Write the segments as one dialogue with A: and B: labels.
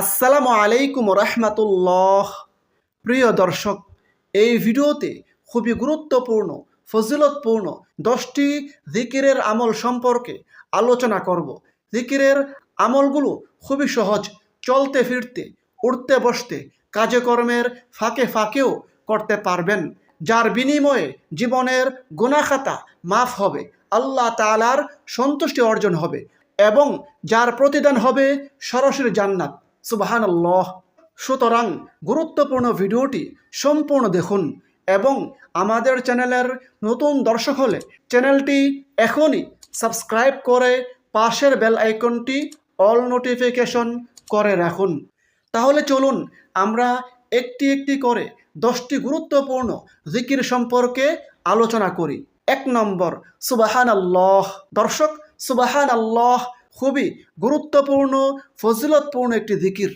A: আসসালামু আলাইকুম রহমাতুল্লাহ। প্রিয় দর্শক, এই ভিডিওতে খুবই গুরুত্বপূর্ণ, ফজিলতপূর্ণ দশটি জিকিরের আমল সম্পর্কে আলোচনা করব। জিকিরের আমলগুলো খুবই সহজ, চলতে ফিরতে, উঠতে বসতে, কাজে কর্মের ফাঁকে ফাঁকেও করতে পারবেন, যার বিনিময়ে জীবনের গুণাখাতা মাফ হবে, আল্লাহ তালার সন্তুষ্টি অর্জন হবে এবং যার প্রতিদান হবে সরাসরি জান্নাত। সুবাহান আল্লাহ সুতরাং গুরুত্বপূর্ণ ভিডিওটি সম্পূর্ণ দেখুন এবং আমাদের চ্যানেলের নতুন দর্শক হলে চ্যানেলটি এখনই সাবস্ক্রাইব করে পাশের বেল আইকনটি অল নোটিফিকেশন করে রাখুন। তাহলে চলুন আমরা একটি একটি করে দশটি গুরুত্বপূর্ণ জিকির সম্পর্কে আলোচনা করি। এক নম্বর সুবাহান আল্লাহ দর্শক সুবাহান আল্লাহ খুবই গুরুত্বপূর্ণ, ফজিলতপূর্ণ একটি জিকির।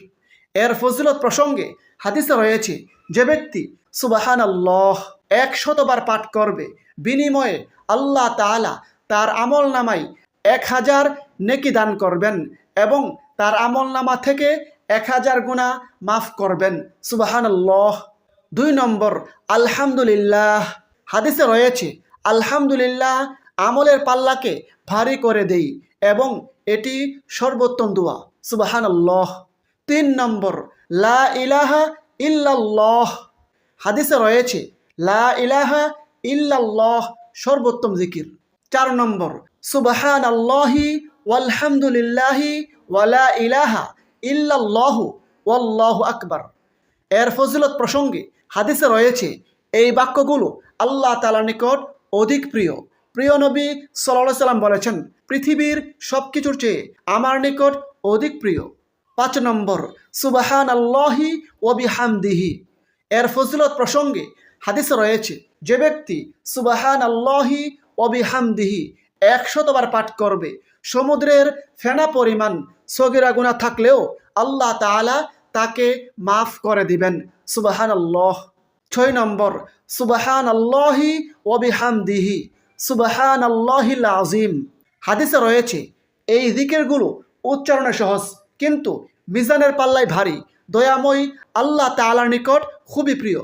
A: এর ফজিলত প্রসঙ্গে হাদিসে রয়েছে, যে ব্যক্তি সুবাহান আল্লাহ একশতবার পাঠ করবে, বিনিময়ে আল্লাহ তাআলা তার আমল নামাই এক হাজার নেকি দান করবেন এবং তার আমল নামা থেকে এক হাজার গুণা মাফ করবেন। সুবাহান আল্লাহ দুই নম্বর, আলহামদুলিল্লাহ। হাদিসে রয়েছে, আলহামদুলিল্লাহ আমলের পাল্লাকে ভারী করে দেই এবং এটি সর্বোত্তম দোয়া। সুবাহান আল্লাহ তিন নম্বর, লা ইলাহা ইল্লাল্লাহ। হাদিসে রয়েছে, লা ইলাহা ইল্লাল্লাহ, সর্বোত্তম জিকির। চার নম্বর সুবাহান আল্লাহি ওয়ালহামদুলিল্লাহি ওয়ালা ইলাহা ইল্লাল্লাহু ওয়াল্লাহ আকবার। এর ফজিলত প্রসঙ্গে হাদিসে রয়েছে, এই বাক্যগুলো আল্লাহ তালার নিকট অধিক প্রিয়। প্রিয় নবী সাল্লাহ সাল্লাম বলেছেন, পৃথিবীর সব কিছুর চেয়ে আমার নিকট অধিক প্রিয়। পাঁচ নম্বর সুবাহান আল্লাহি ওবিহামদিহি এর ফজিলত প্রসঙ্গে হাদিসে রয়েছে, যে ব্যক্তি সুবাহান আল্লাহি ওবিহামদিহি একশতবার পাঠ করবে, সমুদ্রের ফেনা পরিমাণ সগিরা গুণা থাকলেও আল্লাহ তাআলা তাকে মাফ করে দিবেন। সুবাহান আল্লাহ ছয় নম্বর সুবাহান আল্লাহি ওবিহামদিহি সুবাহান আল্লাহিল আজিম হাদিসে রয়েছে, এই দিকেরগুলো উচ্চারণে সহজ, কিন্তু মিজানের পাল্লায় ভারী। দয়াময়ী আল্লাহ তালার নিকট খুবই প্রিয়।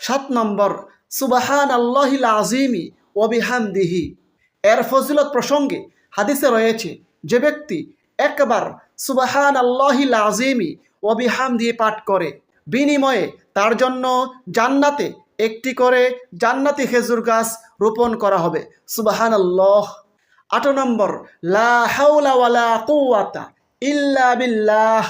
A: সাত নম্বর সুবাহান আল্লাহিল আজিমি ওবিহামদিহি এর ফজিলত প্রসঙ্গে হাদিসে রয়েছে, যে ব্যক্তি একবার সুবাহান আল্লাহিল আজিমি ওবিহামদিহি পাঠ করে, বিনিময়ে তার জন্য জান্নাতে একটি করে জান্নাতি খেজুর গাছ রোপণ করা হবে। সুবাহান আল্লাহ আট নম্বর, লা হাওলা ওয়ালা ইল্লা বিল্লাহ।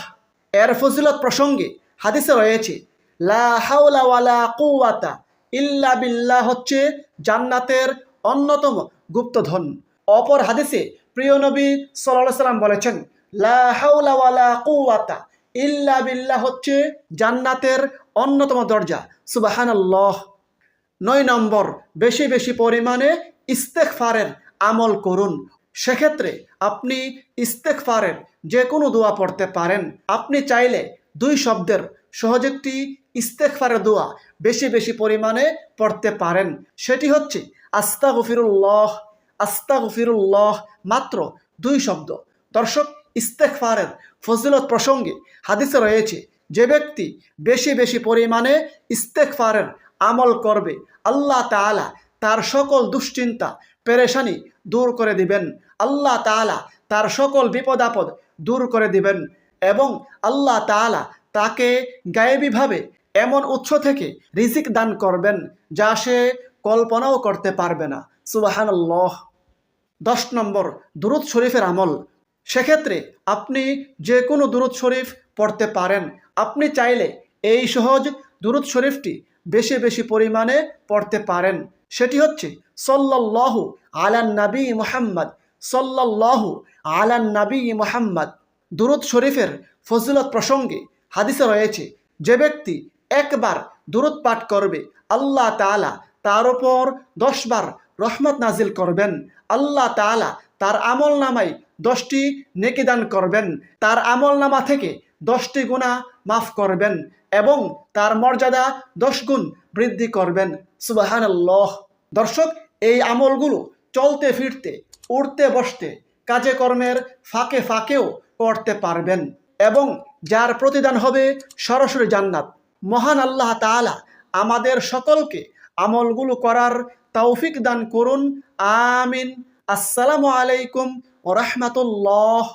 A: এর ফজিলত প্রসঙ্গে হাদিসে রয়েছে, লা হাওলা কুওয়াতা ইল্লা বিল্লাহ হচ্ছে জান্নাতের অন্যতম গুপ্তধন। অপর হাদিসে প্রিয় নবী সাল্লাম বলেছেন, লা হাওলা ওয়ালা কুওয়াতা ইল্লা বিল্লাহ হচ্ছে জান্নাতের অন্যতম দরজা। সুবাহানাল্লাহ। নয় নম্বর, বেশি বেশি পরিমাণে ইস্তেকফারের আমল করুন। সেক্ষেত্রে আপনি ইস্তেকফারের যে কোনো দোয়া পড়তে পারেন। আপনি চাইলে দুই শব্দের সহজ একটি ইস্তেকফারের দোয়া বেশি বেশি পরিমাণে পড়তে পারেন। সেটি হচ্ছে আস্তা গফিরুল্লাহ আস্তা গফিরুল্লাহ মাত্র দুই শব্দ। দর্শক ইস্তেকফারের ফজিলত প্রসঙ্গে হাদিসে রয়েছে, যে ব্যক্তি বেশি বেশি পরিমাণে ইস্তেকফারের আমল করবে, আল্লাহ তাআলা তার সকল দুশ্চিন্তা, পেরেশানি দূর করে দিবেন। আল্লাহ তাআলা তার সকল বিপদ আপদ দূর করে দিবেন এবং আল্লাহ তাআলা তাকে গায়েবীভাবে এমন উৎস থেকে রিজিক দান করবেন যা সে কল্পনাও করতে পারবে না। সুবাহানাল্লাহ। দশ নম্বর, দুরুদ শরীফের আমল। সেক্ষেত্রে আপনি যে কোনো দুরুদ শরীফ পড়তে পারেন। আপনি চাইলে এই সহজ দুরুদ শরীফটি বেশি বেশি পরিমাণে পড়তে পারেন। সেটি হচ্ছে, সল্লাল্লাহু আলান নবী মোহাম্মদ, সল্লাল্লাহু আলান নবী মোহাম্মদ। দুরুদ শরীফের ফজিলত প্রসঙ্গে হাদিসে রয়েছে, যে ব্যক্তি একবার দুরুদ পাঠ করবে, আল্লাহ তাআলা তার ওপর দশবার রহমত নাজিল করবেন। আল্লাহ তাআলা তার আমল নামায় দশটি নেকি দান করবেন। তার আমল নামা থেকে দশটি গুণা মাফ করবেন এবং তার মর্যাদা দশ গুণ বৃদ্ধি করবেন। সুবাহান দর্শক, এই আমলগুলো চলতে ফিরতে উঠতে বসতে কাজে কর্মের ফাঁকে ফাঁকেও করতে পারবেন এবং যার প্রতিদান হবে সরাসরি জান্নাত। মহান আল্লাহ তাআলা আমাদের সকলকে আমলগুলো করার তৌফিক দান করুন। আমিন। আসসালামু আলাইকুম ও রহমতুল্লাহ